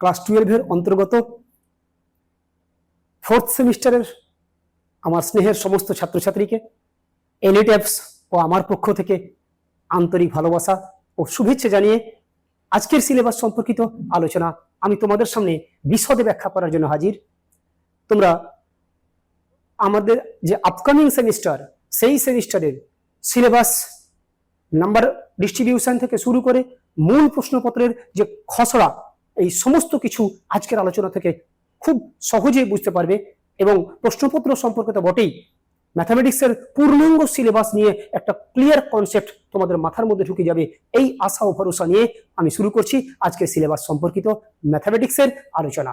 Class টুয়েলভের অন্তর্গত fourth সেমিস্টারের আমার স্নেহের সমস্ত ছাত্রছাত্রীকে এলিটেপস ও আমার পক্ষ থেকে আন্তরিক ভালোবাসা ও শুভেচ্ছা জানিয়ে আজকের সিলেবাস সম্পর্কিত আলোচনা আমি তোমাদের সামনে বিশদে ব্যাখ্যা করার জন্য হাজির। তোমরা আমাদের যে আপকামিং সেমিস্টার সেই সেমিস্টারের সিলেবাস নাম্বার ডিস্ট্রিবিউশন থেকে শুরু করে মূল প্রশ্নপত্রের যে খসড়া এই সমস্ত কিছু আজকের আলোচনা থেকে খুব সহজেই বুঝতে পারবে এবং প্রশ্নপত্র সম্পর্কে তো বটেই। ম্যাথামেটিক্সের পূর্ণাঙ্গ সিলেবাস নিয়ে একটা ক্লিয়ার কনসেপ্ট তোমাদের মাথার মধ্যে ঢুকে যাবে, এই আশা ও ভরসা নিয়ে আমি শুরু করছি আজকের সিলেবাস সম্পর্কিত ম্যাথামেটিক্সের আলোচনা।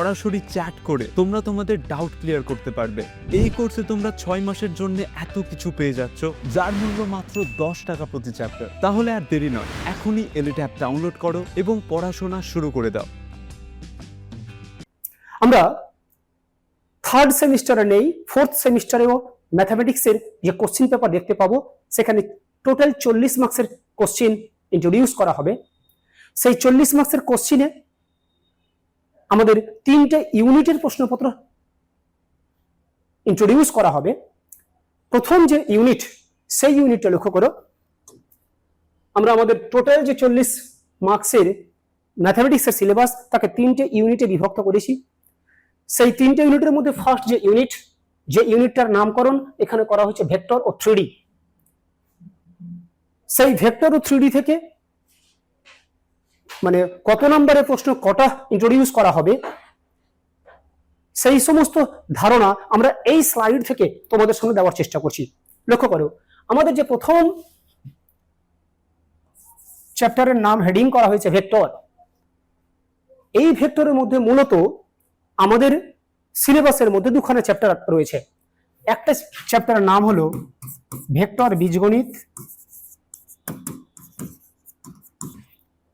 সরাসরি চ্যাট করে তোমরা তোমাদের ডাউট ক্লিয়ার করতে পারবে। এই কোর্সে তোমরা ছয় মাসের জন্য এত কিছু পেয়ে যাচ্ছ, যার মূল্য মাত্র দশ টাকা প্রতি চ্যাপ্টার তাহলে আর দেরি নয়, এখনই এলিট অ্যাপ ডাউনলোড করো এবং পড়াশোনা শুরু করে দাও। আমরা থার্ড সেমিস্টারে নেই ফোর্থ সেমিস্টারেও ম্যাথামেটিক্সের যে কোশ্চিন পেপার দেখতে পাবো, সেখানে টোটাল চল্লিশ মার্কসের কোশ্চিন ইন্ট্রোডিউস করা হবে। সেই চল্লিশ মার্কসের কোশ্চিনে আমাদের তিনটে ইউনিটের প্রশ্নপত্র ইন্ট্রোডিউস করা হবে। প্রথম যে ইউনিট, সেই ইউনিটটা লক্ষ্য করো। আমরা আমাদের টোটাল যে চল্লিশ মার্কসের ম্যাথামেটিক্সের সিলেবাস তাকে তিনটে ইউনিটে বিভক্ত করেছি। সেই তিনটে ইউনিটের মধ্যে ফার্স্ট যে ইউনিট, যে ইউনিটটার নামকরণ, এখানে করা হচ্ছে ভেক্টর ও থ্রিডি। সেই ভেক্টর ও থ্রিডি থেকে মানে কত নম্বরের প্রশ্ন কটা ইন্ট্রোডিউস করা হবে? সেই সমস্ত ধারণা আমরা এই স্লাইড থেকে তোমাদের সামনে দেওয়ার চেষ্টা করছি। লক্ষ্য করো, আমাদের যে প্রথম চ্যাপ্টারের নাম হেডিং করা হয়েছে ভেক্টর এই ভেক্টরের মধ্যে মূলত আমাদের সিলেবাসের মধ্যে দুখানা চ্যাপ্টার রয়েছে। একটা চ্যাপ্টারের নাম হলো ভেক্টর বীজগণিত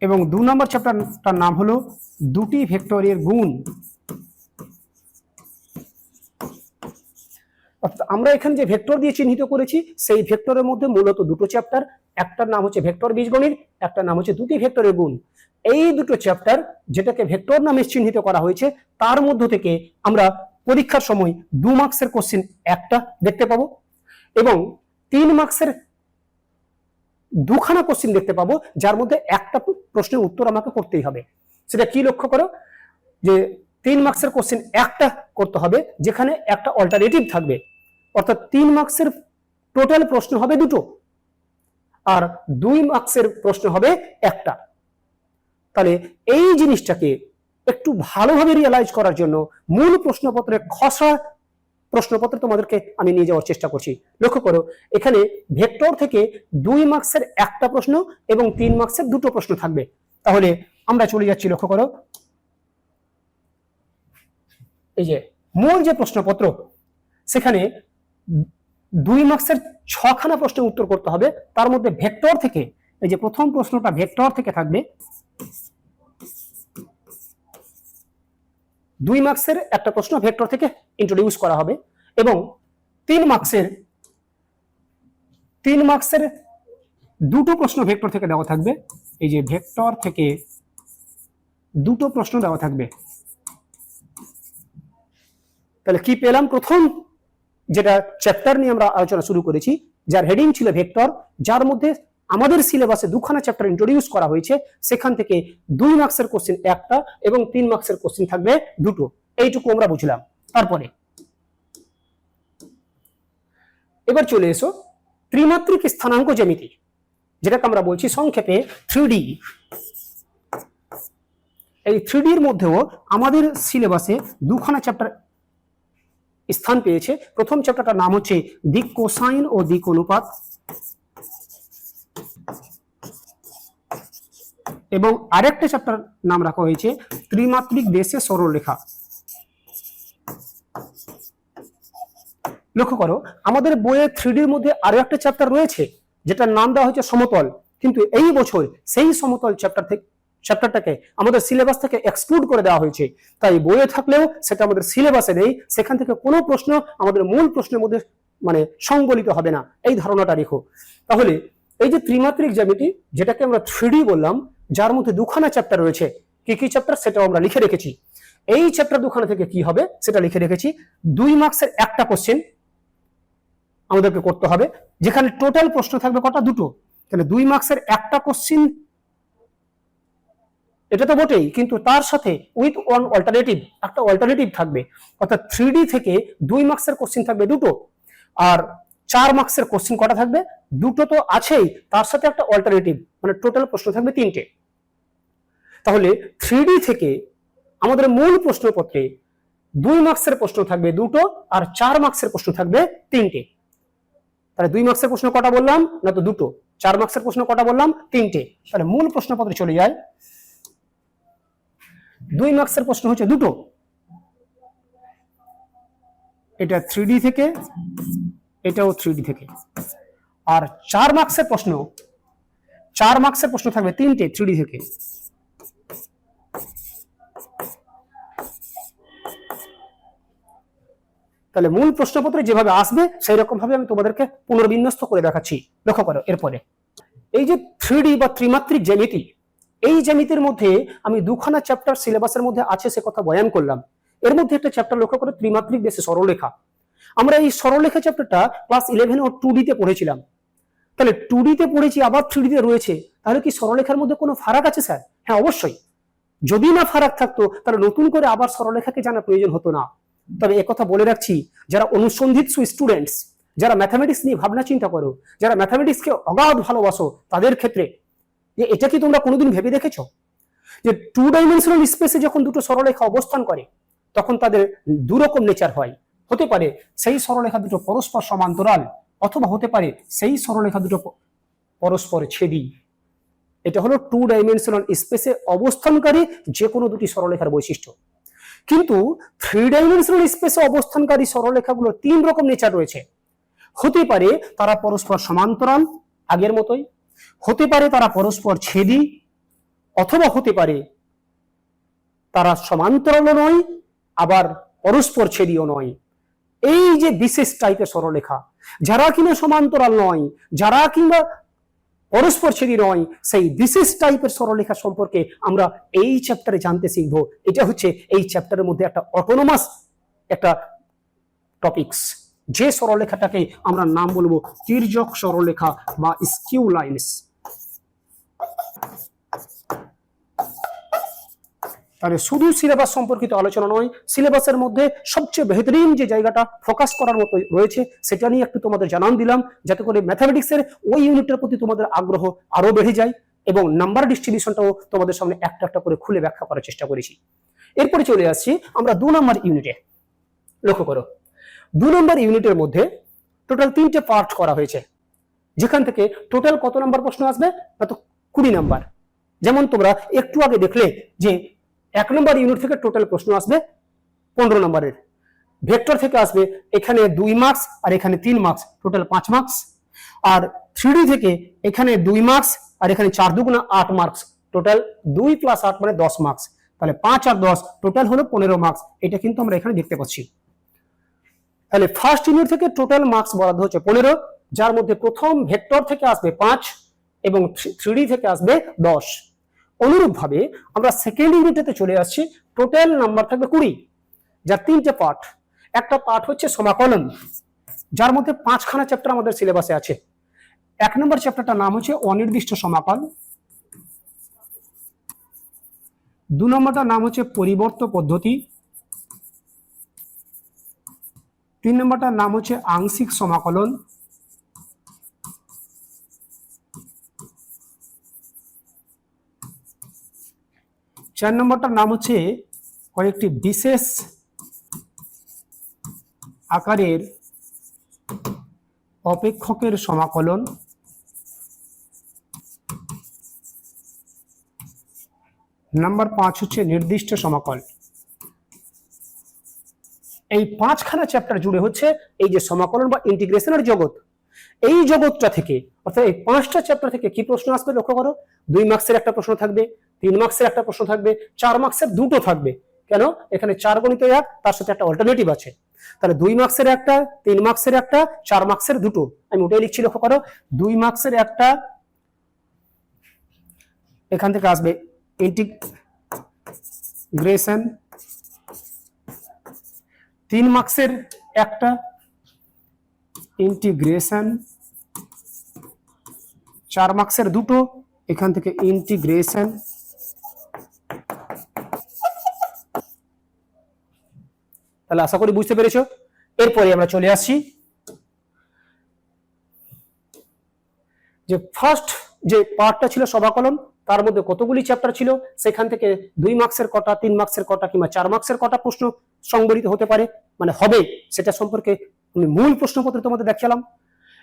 এবং দু নম্বর চ্যাপ্টারটার নাম হলো দুটি ভেক্টরের গুণ। আমরা এখানে যে ভেক্টর দিয়ে চিহ্নিত করেছি, সেই ভেক্টরের মধ্যে মূলত দুটো চ্যাপ্টার একটার নাম হচ্ছে ভেক্টর বীজগণিত, একটার নাম হচ্ছে দুটি ভেক্টরের গুণ। এই দুটো চ্যাপ্টার যেটাকে ভেক্টর নামে চিহ্নিত করা হয়েছে, তার মধ্য থেকে আমরা পরীক্ষার সময় দু মার্কসের কোশ্চেন একটা দেখতে পাবো এবং তিন মার্কসের দুখানা কোশ্চেন দেখতে পাবো, যার মধ্যে একটা প্রশ্নের উত্তর আমাকে করতেই হবে। সেটা কি লক্ষ্য করো? যে তিন মার্কসের কোশ্চেন একটা করতে হবে, যেখানে একটা অল্টারনেটিভ থাকবে। অর্থাৎ তিন মার্কসের টোটাল প্রশ্ন হবে দুটো, আর দুই মার্কসের প্রশ্ন হবে একটা। তাহলে এই জিনিসটাকে একটু ভালোভাবে রিয়েলাইজ করার জন্য মূল প্রশ্নপত্রের খসড়া প্রশ্নপত্র তোমাদেরকে আমি নিয়ে যাওয়ার চেষ্টা করছি। লক্ষ্য করো, এখানে ভেক্টর থেকে দুই মার্কসের একটা প্রশ্ন এবং তিন মার্কসের দুটো প্রশ্ন থাকবে। তাহলে আমরা চলে যাচ্ছি, লক্ষ্য করো। এই যে, মূল যে প্রশ্নপত্র, সেখানে দুই মার্কসের ছখানা প্রশ্নের উত্তর করতে হবে। তার মধ্যে ভেক্টর থেকে, এই যে প্রথম প্রশ্নটা ভেক্টর থেকে থাকবে। দুই মার্কসের একটা প্রশ্ন ভেক্টর থেকে ইন্ট্রোডিউস করা হবে এবং তিন মার্কসের তিন মার্কসের দুটো প্রশ্ন ভেক্টর থেকে দেওয়া থাকবে। এই যে ভেক্টর থেকে দুটো প্রশ্ন দেওয়া থাকবে। তাহলে কি পেলাম প্রথম? যেটা চ্যাপ্টার নিয়ে আমরা আলোচনা শুরু করেছি, যার হেডিং ছিল ভেক্টর, যার মধ্যে আমাদের সিলেবাসে দুখানা চ্যাপ্টার ইন্ট্রোডিউস করা হয়েছে, সেখান থেকে দুই মার্কসের কোশ্চেন একটা এবং তিন মার্কসের কোশ্চেন থাকবে দুটো। এইটুকু আমরা বুঝলাম। তারপরে, এবার চলে এসো ত্রিমাত্রিক স্থানাঙ্ক জ্যামিতি, যেটাকে আমরা বলছি সংক্ষেপে থ্রি এই থ্রি এর মধ্যেও আমাদের সিলেবাসে দুখানা চ্যাপ্টার স্থান পেয়েছে। প্রথম চ্যাপ্টারটার নাম হচ্ছে দিক কোসাইন ও দিক অনুপাত এবং আরেকটা চ্যাপ্টার নাম রাখা হয়েছে, ত্রিমাত্রিক দেশে সরলরেখা। লক্ষ্য করো, আমাদের বইয়ে থ্রিডির মধ্যে আরও একটা চ্যাপ্টার রয়েছে, যেটার নাম দেওয়া হয়েছে সমতল। কিন্তু এই বছর সেই সমতল চ্যাপ্টার থেকে চ্যাপ্টারটাকে আমাদের সিলেবাস থেকে এক্সক্লুড করে দেওয়া হয়েছে। তাই বইয়ে থাকলেও সেটা আমাদের সিলেবাসে নেই, সেখান থেকে কোনো প্রশ্ন আমাদের মূল প্রশ্নের মধ্যে মানে সংবলিত হবে না। এই ধারণাটা রেখো। তাহলে এই যে ত্রিমাত্রিক জ্যামিতি, যেটাকে আমরা থ্রিডি বললাম যার মধ্যে দুখানা চ্যাপ্টার রয়েছে, কি কি চ্যাপ্টার সেটাও আমরা লিখে রেখেছি। এই চ্যাপ্টার দুখানা থেকে কি হবে সেটা লিখে রেখেছি। দুই মার্কসের একটা কোশ্চেন আমাদেরকে করতে হবে, যেখানে টোটাল প্রশ্ন থাকবে কটা? দুটো। তাহলে দুই মার্কসের একটা কোশ্চিন এটা তো বটেই, কিন্তু তার সাথে উইথ ওয়ান অল্টারনেটিভ একটা অল্টারনেটিভ থাকবে। অর্থাৎ থ্রি থেকে দুই মার্কসের কোশ্চিন থাকবে দুটো, আর চার মার্কসের কোশ্চিন কটা থাকবে? দুটো তো আছেই, তার সাথে একটা অল্টারনেটিভ মানে টোটাল প্রশ্ন থাকবে তিনটে। তাহলে থ্রি থেকে আমাদের মূল প্রশ্নপত্রে দুই মার্কসের প্রশ্ন থাকবে দুটো আর চার মার্কসের প্রশ্ন থাকবে তিনটে। তাহলে দুই মার্কসের প্রশ্ন কটা বললাম? না তো দুটো। চার মার্কসের প্রশ্ন কটা বললাম? তিনটে। তাহলে মূল প্রশ্নপত্রে চলে যায় দুই মার্কসের প্রশ্ন হচ্ছে দুটো। এটা থ্রি থেকে, এটাও থ্রি থেকে। আর চার মার্কসের প্রশ্ন, চার মার্কসের প্রশ্ন থাকবে তিনটে থ্রি থেকে। তাহলে মূল প্রশ্নপত্রে যেভাবে আসবে সেই রকম ভাবে আমি তোমাদেরকে পুনর্বিন্যস্ত করে দেখাচ্ছি। লক্ষ্য করো, এরপরে। এই যে থ্রি বা ত্রিমাত্রিক জ্যামিতি, এই জ্যামিতির মধ্যে আমি দুখানা চ্যাপ্টার সিলেবাসের মধ্যে আছে সে কথা বয়ান করলাম। এর মধ্যে একটা চ্যাপ্টার লক্ষ্য করে, ত্রিমাত্রিক দেশে সরলরেখা। আমরা এই সরলরেখা চ্যাপ্টারটা ক্লাস ইলেভেন ও টু ডিতে পড়েছিলাম। তাহলে টু ডিতে পড়েছি, আবার থ্রি ডিতে রয়েছে। তাহলে কি সরলরেখার মধ্যে কোনো ফারাক আছে স্যার? হ্যাঁ অবশ্যই। যদি না ফারাক থাকতো, তাহলে নতুন করে আবার সরলরেখাকে জানা প্রয়োজন হতো না। তবে একথা বলে রাখছি, যারা অনুসন্ধিৎসু স্টুডেন্টস যারা ম্যাথামেটিক্স নিয়ে ভাবনা চিন্তা করো, যারা ম্যাথামেটিক্সকে অগাধ ভালোবাসো, তাদের ক্ষেত্রে যে এটা কি তোমরা কোনোদিন ভেবে দেখেছ? যে টু ডাইমেনশনাল স্পেসে যখন দুটো সরলরেখা অবস্থান করে, তখন তাদের দুরকম নেচার হয়। হতে পারে সেই সরলরেখা দুটো পরস্পর সমান্তরাল, অথবা হতে পারে সেই সরলরেখা দুটো পরস্পর ছেদি। এটা হলো টু ডাইমেনশনাল স্পেসে অবস্থানকারী যে কোনো দুটি সরলরেখার বৈশিষ্ট্য। কিন্তু থ্রি ডাইমেনশনাল স্পেসে অবস্থানকারী সরলরেখাগুলোর তিন রকম নেচার রয়েছে। হতে পারে তারা পরস্পর সমান্তরাল, আগের মতোই। হতে পারে তারা পরস্পর ছেদি, অথবা হতে পারে তারা সমান্তরালও নয়, আবার পরস্পর ছেদিও নয়। এই যে বিশেষ টাইপের সরলরেখা, যারা কিনা সমান্তরাল নয়, যারা কিংবা পরস্পর ছেদি নয়, সেই বিশেষ টাইপের সরলরেখা সম্পর্কে আমরা এই চ্যাপ্টারে জানতে শিখব। এটা হচ্ছে এই চ্যাপ্টারের মধ্যে একটা অটোনোমাস একটা টপিকস যে সরলরেখাটাকে আমরা নাম বলব, তির্যক সরলরেখা বা স্কিউ লাইনস তাহলে শুধু সিলেবাস সম্পর্কিত আলোচনা নয় সিলেবাসের মধ্যে সবচেয়ে বেহতরিন যে জায়গাটা ফোকাস করার মতো রয়েছে, সেটা নিয়ে একটু তোমাদের জানান দিলাম, যাতে করে ম্যাথামেটিক্সের ওই ইউনিটের প্রতি তোমাদের আগ্রহ আরও বেড়ে যায় এবং নাম্বার ডিস্ট্রিবিউশনটাও তোমাদের সামনে একটা একটা করে খুলে ব্যাখ্যা করার চেষ্টা করেছি। এরপরে চলে আসছি আমরা দু নম্বর ইউনিটে লক্ষ্য করো, দু নম্বর ইউনিটের মধ্যে টোটাল তিনটে পার্ট করা হয়েছে। যেখান থেকে টোটাল কত নাম্বার প্রশ্ন আসবে? না তো কুড়ি নাম্বার যেমন তোমরা একটু আগে দেখলে যে এক নম্বর ইউনিট থেকে টোটাল প্রশ্ন আসবে পনেরো নম্বরের। ভেক্টর থেকে আসবে এখানে দুই মার্কস আর এখানে তিন মার্কস টোটাল পাঁচ মার্কস আর থ্রি থেকে এখানে দুই মার্কস আর এখানে চার দুগুণা আট মার্কস টোটাল দুই প্লাস আট মানে দশ মার্কস তাহলে পাঁচ আর দশ টোটাল হলো পনেরো মার্কস এটা কিন্তু আমরা এখানে দেখতে পাচ্ছি। তাহলে ফার্স্ট ইউনিট থেকে টোটাল মার্কস বরাদ্দ হচ্ছে পনেরো, যার মধ্যে প্রথম ভেক্টর থেকে আসবে পাঁচ এবং থ্রি থেকে আসবে দশ। অনুরূপভাবে আমরা সেকেন্ড ইউনিটেতে চলে আসছি। টোটাল নাম্বার থাকবে কুড়ি। যার তিনটে পার্ট একটা পার্ট হচ্ছে সমাকলন, যার মধ্যে পাঁচখানা চ্যাপ্টার আমাদের সিলেবাসে আছে। এক নম্বর চ্যাপ্টারটার নাম হচ্ছে অনির্দিষ্ট সমাকল। দু নম্বরটার নাম হচ্ছে পরিবর্ত পদ্ধতি। তিন নম্বরটার নাম হচ্ছে আংশিক সমাকলন। চার নম্বরটার নাম হচ্ছে কয়েকটি বিশেষ আকারের অপেক্ষকের সমাকলন। নাম্বার পাঁচ হচ্ছে নির্দিষ্ট সমাকল। এই পাঁচখানা চ্যাপ্টার জুড়ে হচ্ছে এই যে সমাকলন বা ইন্টিগ্রেশনের জগৎ। এই জগৎটা থেকে, অর্থাৎ এই পাঁচটা চ্যাপ্টার থেকে কি প্রশ্ন আসবে লক্ষ্য করো? দুই মার্কসের একটা প্রশ্ন থাকবে। তিন মার্কসের একটা প্রশ্ন থাকবে, চার মার্কসের দুটো থাকবে। কেন? এখানে চার গণিত এক, তার সাথে একটা অল্টারনেটিভ আছে। তাহলে দুই মার্কসের একটা, তিন মার্কসের একটা, চার মার্কসের দুটো। আমি ওটাই লিখছি, লক্ষ্য করো। দুই মার্কসের একটা, এখান থেকে আসবে ইন্টিগ্রেশন তিন মার্কসের একটা ইন্টিগ্রেশন চার মার্কসের দুটো, এখান থেকে ইন্টিগ্রেশন তাহলে আশা করি বুঝতে পেরেছ? এরপরে আমরা চলে আসছি। যে ফার্স্ট যে পার্টটা ছিল সভাকলন, তার মধ্যে কতগুলি চ্যাপ্টার ছিল? সেখান থেকে দুই মার্কসের কটা, তিন মার্কসের কটা কিংবা চার মার্কসের কটা প্রশ্ন সংবলিত হতে পারে? মানে হবে, সেটা সম্পর্কে আমি মূল প্রশ্নপত্র তোমাদের দেখালাম।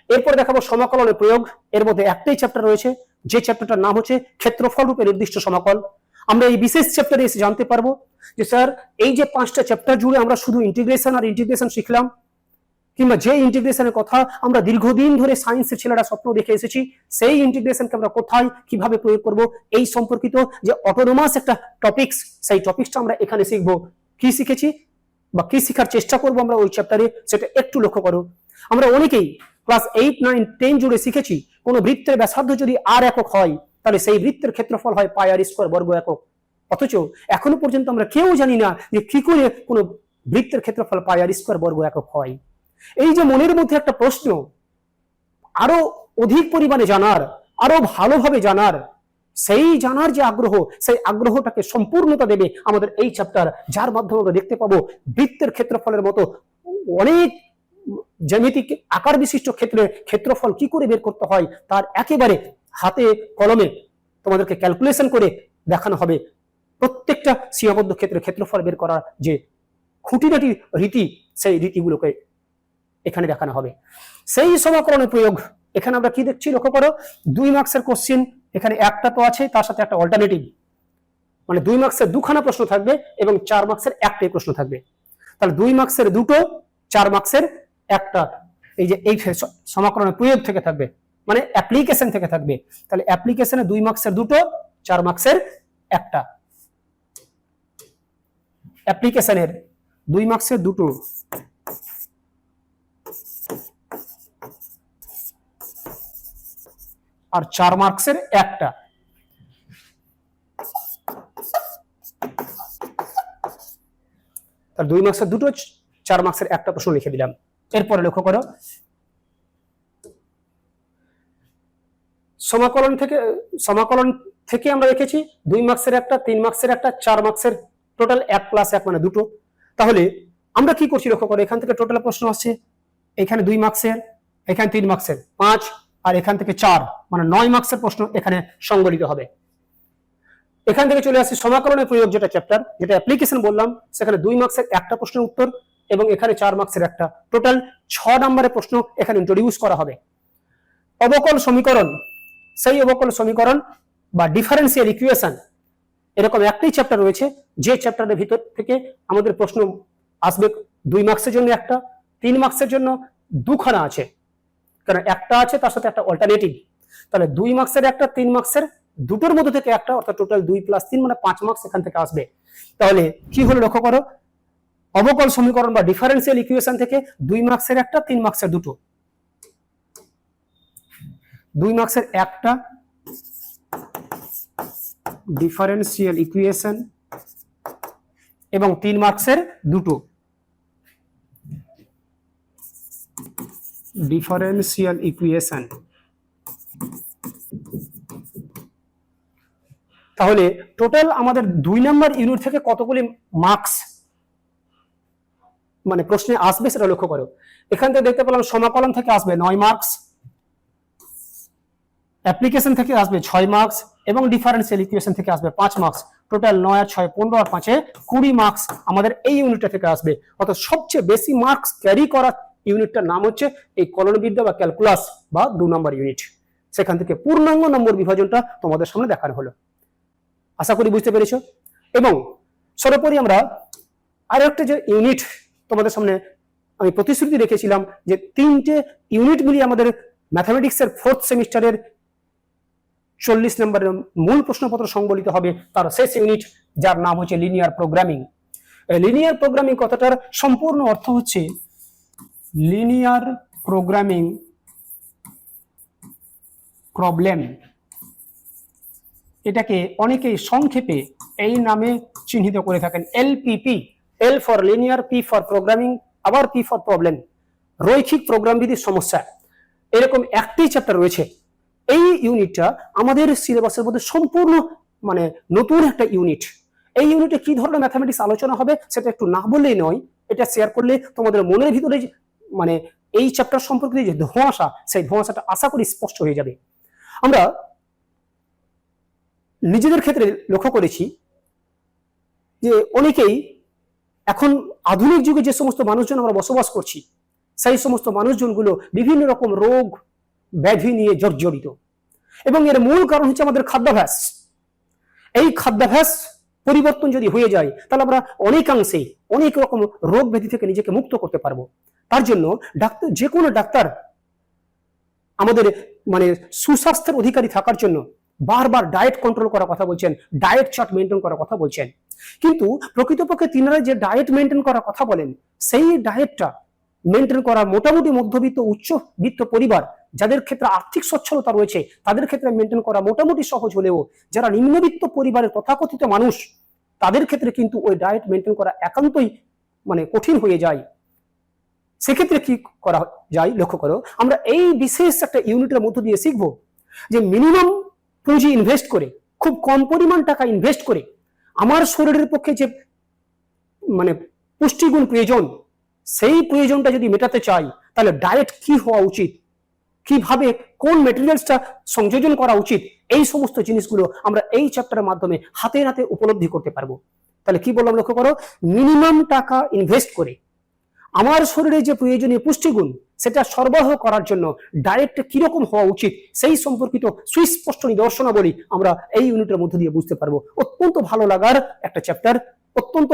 এরপর দেখাবো সমাকলনের প্রয়োগ। এর মধ্যে একটাই চ্যাপ্টার রয়েছে। যে চ্যাপ্টারটার নাম হচ্ছে ক্ষেত্রফল রূপে নির্দিষ্ট সমাকল। আমরা এই বিশেষ চ্যাপ্টারে এসে জানতে পারব যে স্যার এই যে পাঁচটা চ্যাপ্টার জুড়ে আমরা শুধু ইন্টিগ্রেশন আর ইন্টিগ্রেশন শিখলাম, কিংবা যে ইন্টিগ্রেশনের কথা আমরা দীর্ঘদিন ধরে সায়েন্সের ছেলেরা স্বপ্ন দেখে এসেছি, সেই ইন্টিগ্রেশনকে আমরা কোথায়, কীভাবে প্রয়োগ করব, এই সম্পর্কিত যে অটোনোমাস একটা টপিকস সেই টপিকসটা আমরা এখানে শিখব। কি শিখেছি বা কি শেখার চেষ্টা করব আমরা ওই চ্যাপ্টারে সেটা একটু লক্ষ্য করো। আমরা অনেকেই ক্লাস এইট নাইন টেন জুড়ে শিখেছি, কোনো বৃত্তের ব্যাসার্ধ যদি আর একক হয় তাহলে সেই বৃত্তের ক্ষেত্রফল হয় পাই আর স্কোয়ার বর্গ একক। অথচ এখনও পর্যন্ত আমরা কেউ জানি না যে কি করে কোনো বৃত্তের ক্ষেত্রফল পাই আর স্কোয়ার বর্গ একক হয়। এই যে মনের মধ্যে একটা প্রশ্ন, আরও অধিক পরিমাণে জানার, আরও ভালোভাবে জানার, সেই জানার যে আগ্রহ, সেই আগ্রহটাকে সম্পূর্ণতা দেবে আমাদের এই চ্যাপ্টার যার মাধ্যমে আমরা দেখতে পাবো বৃত্তের ক্ষেত্রফলের মতো অনেক জ্যামিতিক আকার বিশিষ্ট ক্ষেত্রে ক্ষেত্রফল কি করে বের করতে হয়, তার একেবারে হাতে কলমে তোমাদেরকে ক্যালকুলেশন করে দেখানো হবে। প্রত্যেকটা সীমাবদ্ধ ক্ষেত্রে ক্ষেত্রফল বের করার যে খুঁটিনাটি রীতি, সেই রীতিগুলোকে এখানে দেখানো হবে। সেই সমাকলনের প্রয়োগ, এখানে আমরা কি দেখছি লক্ষ্য করো? দুই মার্কসের কোশ্চেন এখানে একটা তো আছে, তার সাথে একটা অল্টারনেটিভ মানে দুই মার্কসের দুখানা প্রশ্ন থাকবে এবং চার মার্কসের একটাই প্রশ্ন থাকবে। তাহলে দুই মার্কসের দুটো, চার মার্কসের একটা। এই যে এই সমাকলনের প্রয়োগ থেকে থাকবে। মানে অ্যাপ্লিকেশন থেকে থাকবে। তাহলে অ্যাপ্লিকেশনে দুই মার্কসের দুটো, চার মার্কসের একটা। অ্যাপ্লিকেশনের দুই মার্কসের দুটো। আর চার মার্কসের একটা। তার দুই মার্কসের দুটো, চার মার্কসের একটা প্রশ্ন লিখে দিলাম। এরপরে লক্ষ্য করো সমাকলন থেকে সমাকলন থেকে আমরা রেখেছি, দুই মার্কসের একটা, তিন মার্কসের একটা, চার মার্কসের টোটাল এক প্লাস এক মানে দুটো। তাহলে আমরা কি করছি লক্ষ্য করো, এখান থেকে টোটাল প্রশ্ন আসছে, এখানে দুই মার্কসের এখানে তিন মার্কসের পাঁচ, আর এখান থেকে চার মানে নয় মার্কসের প্রশ্ন এখানে সংগঠিত হবে। এখান থেকে চলে আসছি সমাকলনের প্রয়োগ যেটা চ্যাপ্টার যেটা অ্যাপ্লিকেশন বললাম, সেখানে দুই মার্কসের একটা প্রশ্নের উত্তর এবং এখানে চার মার্কসের একটা। টোটাল ছ নম্বরের প্রশ্ন এখানে ইন্ট্রোডিউস করা হবে। অবকল সমীকরণ সেই অবকল সমীকরণ বা ডিফারেন্সিয়াল ইকুয়েশন এরকম একটাই চ্যাপ্টার রয়েছে। যে চ্যাপ্টারের ভিতর থেকে আমাদের প্রশ্ন আসবে, দুই মার্কসের জন্য একটা, তিন মার্কসের জন্য দুখানা আছে। কারণ একটা আছে, তার সাথে একটা অল্টারনেটিভ তাহলে দুই মার্কসের একটা, তিন মার্কসের দুটোর মধ্যে থেকে একটা, অর্থাৎ টোটাল দুই প্লাস তিন মানে পাঁচ মার্কস এখান থেকে আসবে। তাহলে কি হলো লক্ষ্য করো? অবকল সমীকরণ বা ডিফারেন্সিয়াল ইকুয়েশন থেকে দুই মার্কসের একটা, তিন মার্কসের দুটো। দুই মার্কসের একটা ডিফারেন্সিয়াল ইকুয়েশন এবং তিন মার্কসের দুটো ডিফারেন্সিয়াল ইকুয়েশন তাহলে টোটাল আমাদের দুই নম্বর ইউনিট থেকে কতগুলি মার্কস মানে প্রশ্নে আসবে সেটা লক্ষ্য করো। এখান থেকে দেখতে পেলাম সমাকলন থেকে আসবে নয় মার্কস অ্যাপ্লিকেশন থেকে আসবে ছয় মার্কস এবং ডিফারেন্সিয়াল ইকুয়েশন থেকে আসবে পাঁচ মার্কস টোটাল নয় আর ছয়, পনেরো আর পাঁচে কুড়ি মার্কস আমাদের এই ইউনিটটা থেকে আসবে। অর্থাৎ সবচেয়ে বেশি মার্কস ক্যারি করা ইউনিটটার নাম হচ্ছে এই কলনবিদ্যা বা ক্যালকুলাস বা দু নম্বর ইউনিট সেখান থেকে পূর্ণাঙ্গ নম্বর বিভাজনটা তোমাদের সামনে দেখানো হলো। আশা করি বুঝতে পেরেছ? এবং সর্বোপরি আমরা আরও একটা যে ইউনিট তোমাদের সামনে আমি প্রতিশ্রুতি রেখেছিলাম যে তিনটে ইউনিট মিলিয়ে আমাদের ম্যাথামেটিক্সের ফোর্থ সেমিস্টারের চল্লিশ নম্বরের মূল প্রশ্নপত্র সংবলিত হবে তার শেষ ইউনিট যার নাম হচ্ছে লিনিয়ার প্রোগ্রামিং লিনিয়ার প্রোগ্রামিং কথাটার সম্পূর্ণ অর্থ হচ্ছে লিনিয়ার প্রোগ্রামিং প্রবলেম এটাকে অনেকেই সংক্ষেপে এই নামে চিহ্নিত করে থাকেন। LPP L for linear P for programming আবার পি ফর প্রবলেম রৈখিক প্রোগ্রাম বিধির সমস্যা। এরকম একটি চ্যাপ্টার রয়েছে এই ইউনিটটা আমাদের সিলেবাসের মধ্যে সম্পূর্ণ মানে নতুন একটা ইউনিট এই ইউনিটে কি ধরনের ম্যাথামেটিক্স আলোচনা হবে সেটা একটু না বললেই নয়, এটা শেয়ার করলে তোমাদের মনের ভিতরে মানে এই চ্যাপ্টার সম্পর্কিত যে ধোঁয়াশা, সেই ধোঁয়াশাটা আশা করি স্পষ্ট হয়ে যাবে। আমরা নিজেদের ক্ষেত্রে লক্ষ্য করেছি যে অনেকেই এখন আধুনিক যুগে যে সমস্ত মানুষজন আমরা বসবাস করছি, সেই সমস্ত মানুষজনগুলো বিভিন্ন রকম রোগ ব্যাধি নিয়ে জর্জরিত। এবং এর মূল কারণ হচ্ছে আমাদের খাদ্যাভ্যাস। এই খাদ্যাভ্যাস পরিবর্তন যদি হয়ে যায়, তাহলে আমরা অনেকাংশেই অনেক রকম রোগ ব্যাধি থেকে নিজেকে মুক্ত করতে পারব। তার জন্য ডাক্তার যে কোনো ডাক্তার আমাদের মানে সুস্বাস্থ্যের অধিকারী থাকার জন্য বারবার ডায়েট কন্ট্রোল করার কথা বলছেন, ডায়েট চার্ট মেনটেন করার কথা বলছেন। কিন্তু প্রকৃতপক্ষে তিনারা যে ডায়েট মেনটেন করার কথা বলেন, সেই ডায়েটটা মেনটেন করা মোটামুটি মধ্যবিত্ত, উচ্চবিত্ত পরিবার যাদের ক্ষেত্রে আর্থিক সচ্ছলতা রয়েছে, তাদের ক্ষেত্রে মেনটেন করা মোটামুটি সহজ হলেও যারা নিম্নবিত্ত পরিবারের তথাকথিত মানুষ, তাদের ক্ষেত্রে কিন্তু ওই ডায়েট মেনটেন করা একান্তই মানে কঠিন হয়ে যায়। সেক্ষেত্রে কি করা যায়? লক্ষ্য করো, আমরা এই বিশেষ একটা ইউনিটের মধ্য দিয়ে শিখব যে মিনিমাম পুঁজি ইনভেস্ট করে, খুব কম পরিমাণ টাকা ইনভেস্ট করে, আমার শরীরের পক্ষে যে মানে পুষ্টিগুণ প্রয়োজন, সেই প্রয়োজনটা যদি মেটাতে চাই, তাহলে ডায়েট কি হওয়া উচিত? কীভাবে কোন মেটেরিয়ালসটা সংযোজন করা উচিত, এই সমস্ত জিনিসগুলো আমরা এই চ্যাপ্টারের মাধ্যমে হাতে হাতে উপলব্ধি করতে পারব। তাহলে কি বললাম লক্ষ্য করো? মিনিমাম টাকা ইনভেস্ট করে। আমার শরীরে যে প্রয়োজনীয় পুষ্টিগুণ, সেটা সরবরাহ করার জন্য ডায়েটটা কীরকম হওয়া উচিত, সেই সম্পর্কিত সুস্পষ্ট নিদর্শনাবলী আমরা এই ইউনিটের মধ্যে দিয়ে বুঝতে পারব। অত্যন্ত ভালো লাগার একটা চ্যাপ্টার অত্যন্ত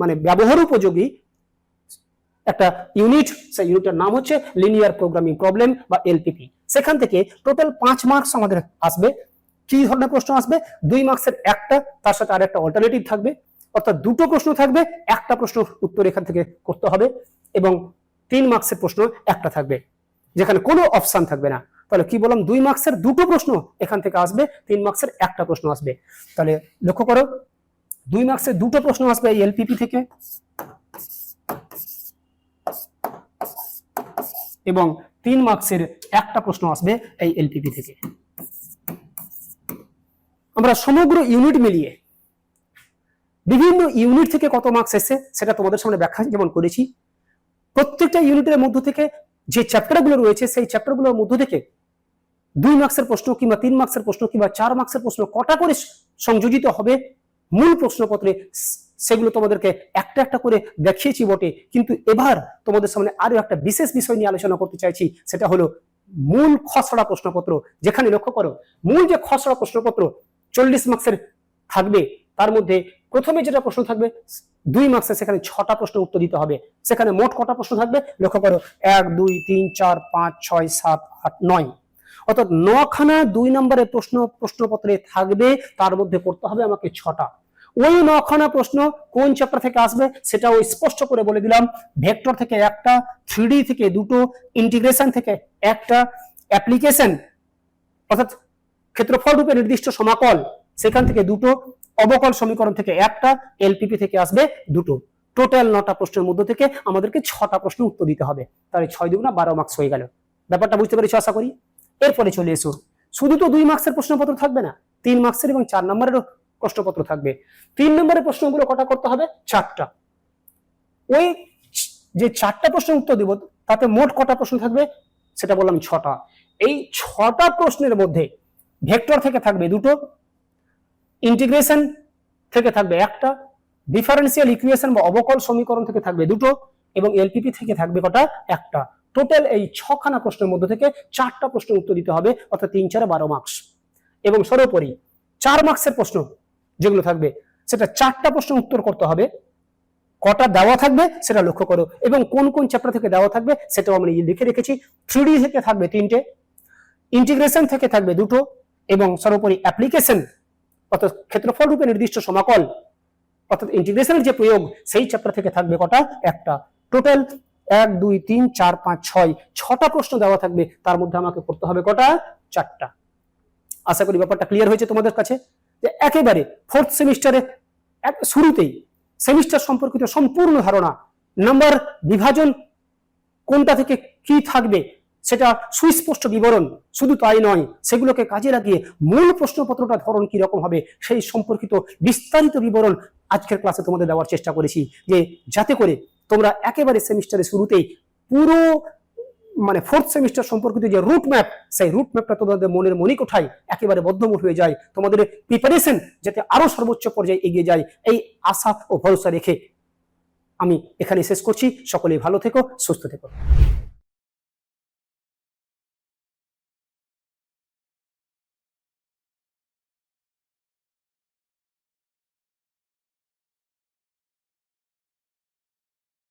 মানে ব্যবহার উপযোগী একটা ইউনিট সেই ইউনিটের নাম হচ্ছে লিনিয়ার প্রোগ্রামিং প্রবলেম বা এলপিপি সেখান থেকে টোটাল পাঁচ মার্কস আমাদের আসবে। কি ধরনের প্রশ্ন আসবে? দুই মার্কসের একটা, তার সাথে আর একটা অল্টারনেটিভ থাকবে। অর্থাৎ দুটো প্রশ্ন থাকবে, একটা প্রশ্ন উত্তর এখান থেকে করতে হবে এবং তিন মার্কসের প্রশ্ন একটা থাকবে। যেখানে কোনো অপশন থাকবে না। তাহলে কি বললাম? দুই মার্কসের দুটো প্রশ্ন এখান থেকে আসবে, তিন মার্কসের একটা প্রশ্ন আসবে। তাহলে লক্ষ্য করো, দুই মার্কসের দুটো প্রশ্ন আসবে এই এলপিপি থেকে। এবং তিন মার্কসের একটা প্রশ্ন আসবে এই এলপিপি থেকে। আমরা সমগ্র ইউনিট মিলিয়ে বিভিন্ন ইউনিট থেকে কত মার্কস এসে সেটা তোমাদের সামনে ব্যাখ্যা যেমন করেছি, প্রত্যেকটা ইউনিটের মধ্য থেকে যে চ্যাপ্টারগুলো রয়েছে সেই চ্যাপ্টারগুলোর মধ্য থেকে দুই মার্কসের প্রশ্ন কিংবা তিন মার্কসের প্রশ্ন কিংবা চার মার্কসের প্রশ্ন কটা করে সংযোজিত হবে, মূল প্রশ্নপত্রে সেগুলো তোমাদেরকে একটা একটা করে দেখিয়েছি বটে। কিন্তু এবার তোমাদের সামনে আরও একটা বিশেষ বিষয় নিয়ে আলোচনা করতে চাইছি, সেটা হলো মূল খসড়া প্রশ্নপত্র। যেখানে লক্ষ্য করো, মূল যে খসড়া প্রশ্নপত্র চল্লিশ মার্কসের থাকবে, তার মধ্যে প্রথমে যেটা প্রশ্ন থাকবে, দুই মার্কসে সেখানে ছটা প্রশ্ন উত্তর দিতে হবে। সেখানে মোট কটা প্রশ্ন থাকবে? লক্ষ্য করো, এক, দুই, তিন, চার, পাঁচ, ছয়, সাত, আট, নয়। অর্থাৎ নখানা দুই নম্বরের প্রশ্ন, প্রশ্নপত্রে থাকবে, তার মধ্যে করতে হবে আমাকে ছটা। ওই নখানা প্রশ্ন কোন চ্যাপ্টার থেকে আসবে সেটাও স্পষ্ট করে বলে দিলাম। ভেক্টর থেকে একটা থ্রি থেকে দুটো ইন্টিগ্রেশন থেকে একটা অ্যাপ্লিকেশন অর্থাৎ ক্ষেত্রফল রূপে নির্দিষ্ট সমাকল সেখান থেকে দুটো, অবকল সমীকরণ থেকে একটা এলপিপি থেকে আসবে দুটো। টোটাল নটা প্রশ্নের মধ্যে থেকে আমাদেরকে ছটা প্রশ্ন উত্তর দিতে হবে। তাহলে ছয় দুগুণা বারো মার্কস হয়ে গেল। ব্যাপারটা বুঝতে পেরেছ আশা করি? এরপরে চলে এসো। শুধু তো দুই মার্কসের প্রশ্নপত্র থাকবে না, তিন মার্কসের এবং চার নম্বরেরও প্রশ্নপত্র থাকবে। তিন নম্বরের প্রশ্নগুলো কটা করতে হবে? চারটা। ওই যে চারটা প্রশ্ন উত্তর দিব, তাতে মোট কটা প্রশ্ন থাকবে? সেটা বললাম ছটা। এই ছটা প্রশ্নের মধ্যে ভেক্টর থেকে থাকবে দুটো, ইন্টিগ্রেশন থেকে থাকবে একটা, ডিফারেন্সিয়াল ইকুয়েশন বা অবকল সমীকরণ থেকে থাকবে দুটো, এবং এলপিপি থেকে থাকবে কটা? একটা। টোটাল এই ছখানা প্রশ্নের মধ্যে থেকে চারটা প্রশ্ন উত্তর দিতে হবে, অর্থাৎ তিন চারে বারো মার্কস এবং সর্বোপরি চার মার্কসের প্রশ্ন। যেগুলো থাকবে, সেটা চারটা প্রশ্ন উত্তর করতে হবে। কটা দেওয়া থাকবে সেটা লক্ষ্য করো এবং কোন কোন চ্যাপ্টার থেকে দেওয়া থাকবে সেটাও আমি লিখে রেখেছি। থ্রি থেকে থাকবে তিনটে ইন্টিগ্রেশন থেকে থাকবে দুটো এবং সর্বোপরি অ্যাপ্লিকেশন অর্থাৎ ক্ষেত্রফল রূপে নির্দিষ্ট সমাকল, অর্থাৎ ইন্টিগ্রেশনের যে প্রয়োগ, সেই চ্যাপ্টার থেকে থাকবে কটা? একটা। টোটাল এক, দুই, তিন, চার, পাঁচ, ছয়, ছটা প্রশ্ন দেওয়া থাকবে। তার মধ্যে আমাকে করতে হবে কটা? চারটা। আশা করি ব্যাপারটা ক্লিয়ার হয়েছে তোমাদের কাছে? যে একেবারে ফোর্থ সেমিস্টারে শুরুতেই সেমিস্টার সম্পর্কিত সম্পূর্ণ ধারণা। নাম্বার বিভাজন কোনটা থেকে কি থাকবে, সেটা সুস্পষ্ট বিবরণ। শুধু তাই নয়, সেগুলোকে কাজে লাগিয়ে মূল প্রশ্নপত্রটা ধরন কি রকম হবে, সেই সম্পর্কিত বিস্তারিত বিবরণ আজকের ক্লাসে তোমাদের দেওয়ার চেষ্টা করেছি। যে যাতে করে তোমরা একেবারে সেমিস্টারের শুরুতেই পুরো মানে ফোর্থ সেমিস্টার সম্পর্কিত যে রুট ম্যাপ সেই রুট ম্যাপটা তোমাদের মনের মনিক ওঠায় একেবারে বদ্ধমূল হয়ে যায়। তোমাদের প্রিপারেশন যাতে আরও সর্বোচ্চ পর্যায়ে এগিয়ে যায়, এই আশা ও ভরসা রেখে আমি এখানে শেষ করছি। সকলেই ভালো থেকো, সুস্থ থেকো।